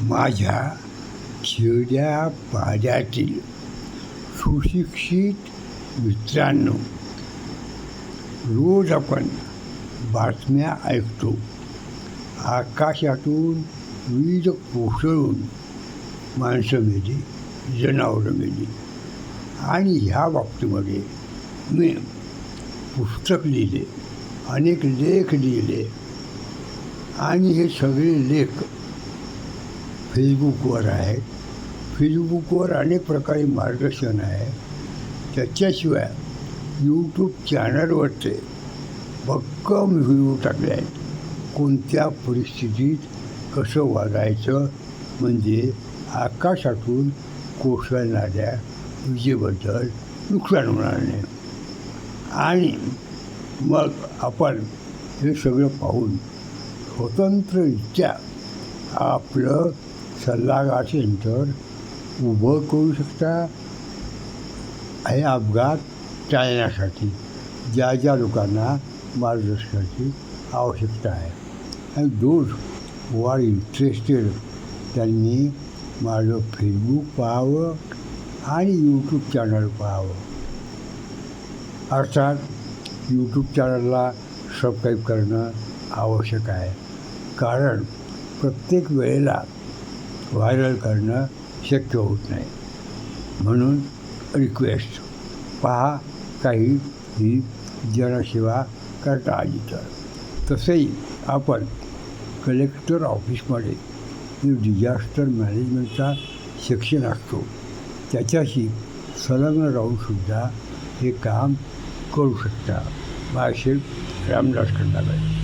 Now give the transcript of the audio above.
माझ्या खेड्यापाड्यातील सुशिक्षित मित्रांनो रोज आपण बातम्या ऐकतो. आकाशातून वीज कोसळून माणसं मेली जनावरं मेली. आणि ह्या बाबतीमध्ये मी पुस्तक लिहिले अनेक लेख लिहिले. आणि हे सगळे लेख फेसबुकवर आहे. फेसबुकवर अनेक प्रकारे मार्गदर्शन आहे. त्याच्याशिवाय यूट्यूब चॅनलवरचे भक्कम व्हिडिओ टाकले आहेत. कोणत्या परिस्थितीत कसं वागायचं? म्हणजे आकाशातून कोसळणाऱ्या विजेबद्दल नुकसान होणार नाही. आणि मग आपण हे सगळं पाहून स्वतंत्ररित्या आपलं सल्लागार तर उभं करू शकता हे अपघात टाळण्यासाठी ज्या ज्या लोकांना मार्गदर्शनाची आवश्यकता आहे. आणि दोज हू आर इंटरेस्टेड त्यांनी माझं फेसबुक पाहावं आणि यूट्यूब चॅनल पाहावं. अर्थात यूट्यूब चॅनलला सबस्क्राईब करणं आवश्यक आहे. कारण प्रत्येक वेळेला व्हायरल करणं शक्य होत नाही. म्हणून रिक्वेस्ट पहा काही ही जनसेवा करता आली तर. तसंही आपण कलेक्टर ऑफिसमध्ये जो डिझास्टर मॅनेजमेंटचा सेक्शन असतो त्याच्याशी संलग्न राहूनसुद्धा हे काम करू शकता. मायशेल्फ रामदास खंडागळे